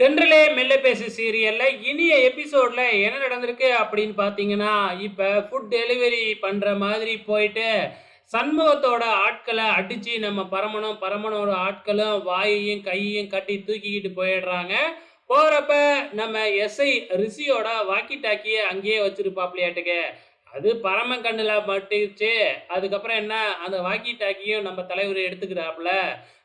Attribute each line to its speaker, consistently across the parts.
Speaker 1: தென்றலே மெல்ல பேசு சீரியல்ல இனிய எபிசோட்ல என்ன நடந்திருக்கு அப்படின்னு பார்த்தீங்கன்னா இப்போ ஃபுட் டெலிவரி பண்ற மாதிரி போயிட்டு சண்முகத்தோட ஆட்களை அடிச்சு நம்ம பரமணம் பரமனோட ஆட்களும் வாயையும் கையையும் கட்டி தூக்கிக்கிட்டு போயிடுறாங்க. போறப்ப நம்ம எஸ்ஐ ரிஷியோட வாக்கி டாக்கியை அங்கேயே வச்சிருப்பாப்லையாட்டுக்கு. அது பரம கண்ணில் மாட்டுச்சு அதுக்கப்புறம் என்ன? அந்த வாக்கி டாக்கியும் நம்ம தலைவர் எடுத்துக்கிறாப்புல.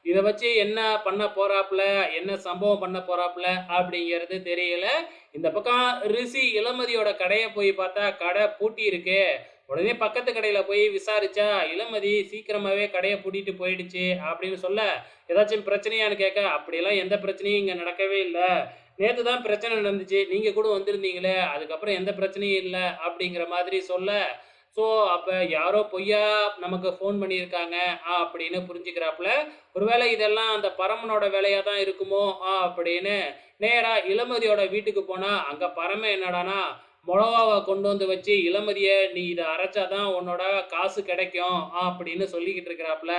Speaker 1: இதை வச்சு என்ன பண்ண போறாப்புல? என்ன சம்பவம் பண்ண போறாப்புல? அப்படிங்கிறது தெரியல. இந்த பக்கம் ரிஷி இளமதியோட கடையை போய் பார்த்தா கடை பூட்டி இருக்கு. உடனே பக்கத்து கடையில் போய் விசாரிச்சா இளமதி சீக்கிரமாகவே கடையை பூட்டிட்டு போயிடுச்சு அப்படின்னு சொல்ல ஏதாச்சும் பிரச்சனையான்னு கேட்க அப்படியெல்லாம் எந்த பிரச்சனையும் இங்கே நடக்கவே இல்லை. நேற்று தான் பிரச்சனை நடந்துச்சு. நீங்கள் கூட வந்திருந்தீங்களே அதுக்கப்புறம் எந்த பிரச்சனையும் இல்லை அப்படிங்கிற மாதிரி சொல்ல ஸோ அப்போ யாரோ பொய்யா நமக்கு ஃபோன் பண்ணியிருக்காங்க ஆ அப்படின்னு புரிஞ்சுக்கிறாப்புல ஒருவேளை இதெல்லாம் அந்த பரமனோட வேலையாக தான் இருக்குமோ ஆ அப்படின்னு நேராக இளமதியோட வீட்டுக்கு போனால் அங்கே பரம என்னடானா மிளகாவை கொண்டு வந்து வச்சு இளமதியை நீ இதை அரைச்சாதான் உன்னோட காசு கிடைக்கும் ஆ அப்படின்னு சொல்லிக்கிட்டு இருக்கிறாப்புல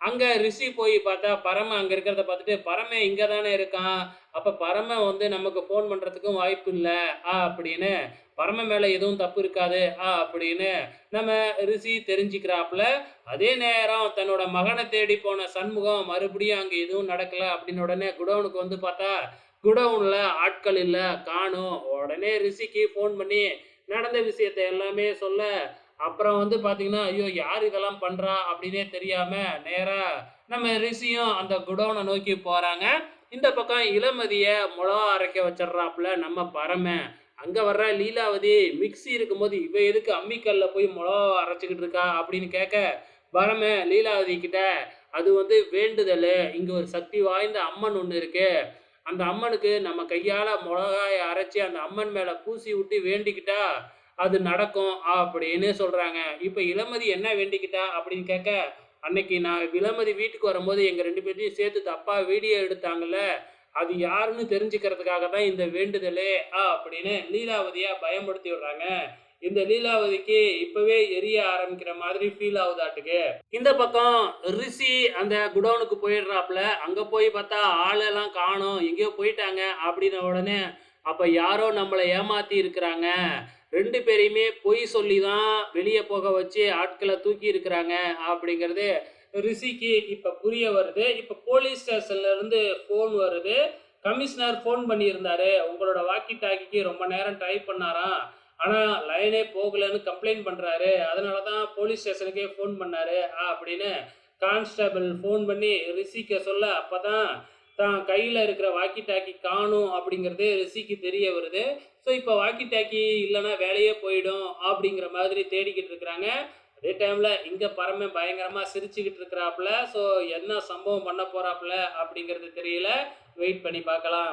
Speaker 1: அங்கே ரிஷி போய் பார்த்தா பரம அங்கே இருக்கிறத பார்த்துட்டு பரம இங்கே தானே இருக்கான். அப்போ பரம வந்து நமக்கு ஃபோன் பண்ணுறதுக்கும் வாய்ப்பு இல்லை. ஆ அப்படின்னு. பரம மேலே எதுவும் தப்பு இருக்காது. ஆ அப்படின்னு நம்ம ரிஷி தெரிஞ்சுக்கிறாப்புல. அதே நேரம் தன்னோட மகனை தேடி போன சண்முகம் மறுபடியும் அங்கே எதுவும் நடக்கல அப்படின்னு உடனே குடவுனுக்கு வந்து பார்த்தா குடவுனில் ஆட்கள் இல்லை காணும். உடனே ரிஷிக்கு ஃபோன் பண்ணி நடந்த விஷயத்தை எல்லாமே சொல்ல அப்புறம் வந்து பார்த்தீங்கன்னா ஐயோ யார் இதெல்லாம் பண்ணுறா அப்படின்னே தெரியாமல் நேராக நம்ம ரிஷியும் அந்த குடோனை நோக்கி போகிறாங்க இந்த பக்கம் இளமதியை முளவா அரைக்க வச்சிடுறாப்புல நம்ம பரம. அங்கே வர்ற லீலாவதி மிக்ஸி இருக்கும்போது இவ எதுக்கு அம்மிக்கல்ல போய் முளவா அரைச்சிக்கிட்டு இருக்கா அப்படின்னு கேட்க பரம லீலாவதி கிட்ட அது வந்து வேண்டுதல். இங்கே ஒரு சக்தி வாய்ந்த அம்மன் ஒன்று இருக்கு. அந்த அம்மனுக்கு நம்ம கையால் மிளகாயை அரைச்சி அந்த அம்மன் மேலே பூசி விட்டு வேண்டிக்கிட்டா அது நடக்கும் அப்படின்னு சொல்கிறாங்க இப்போ இளமதி என்ன வேண்டிக்கிட்டா அப்படின்னு கேட்க அன்னைக்கு நான் இளமதி வீட்டுக்கு வரும்போது எங்கள் ரெண்டு பேர்த்தையும் சேர்த்து தப்பாக வீடியோ எடுத்தாங்கல்ல அது யாருன்னு தெரிஞ்சுக்கிறதுக்காக தான் இந்த வேண்டுதலே ஆ அப்படின்னு லீலாவதியாக பயன்படுத்தி விடுறாங்க. இந்த லீலாவதிக்கு இப்பவே எரிய ஆரம்பிக்கிற மாதிரி ஃபீல் ஆகுதாட்டுக்கு இந்த பக்கம் ரிஷி அந்த குடோனுக்கு போயிடுறாப்புல. அங்க போய் பார்த்தா ஆளெல்லாம் காணும். எங்கேயோ போயிட்டாங்க அப்படின்ன உடனே அப்போ யாரோ நம்மளை ஏமாத்தி இருக்கிறாங்க. ரெண்டு பேரையுமே பொய் சொல்லி தான் வெளியே போக வச்சு ஆட்களை தூக்கி இருக்கிறாங்க அப்படிங்கிறது ரிஷிக்கு இப்போ புரிய வருது. இப்போ போலீஸ் ஸ்டேஷன்லேருந்து ஃபோன் வருது. கமிஷனர் ஃபோன் பண்ணியிருந்தாரு. உங்களோட வாக்கி டாக்கிக்கு ரொம்ப நேரம் ட்ரை பண்ணாராம். ஆனால் லைனே போகலைன்னு கம்ப்ளைண்ட் பண்ணுறாரு அதனால தான் போலீஸ் ஸ்டேஷனுக்கே ஃபோன் பண்ணாரு ஆ அப்படின்னு கான்ஸ்டபிள் ஃபோன் பண்ணி ரிஷிக்க சொல்ல அப்போ தான் தான் கையில் இருக்கிற வாக்கி டாக்கி காணும் அப்படிங்கிறது ரிஷிக்கு தெரிய வருது. ஸோ இப்போ வாக்கி டாக்கி இல்லைன்னா வேலையே போயிடும் அப்படிங்கிற மாதிரி தேடிக்கிட்டு இருக்கிறாங்க. அதே டைமில் இங்கே பரம பயங்கரமாக சிரிச்சுக்கிட்டு இருக்கிறாப்புல. ஸோ என்ன சம்பவம் பண்ண போகிறாப்புல அப்படிங்கிறது தெரியல. வெயிட் பண்ணி பார்க்கலாம்.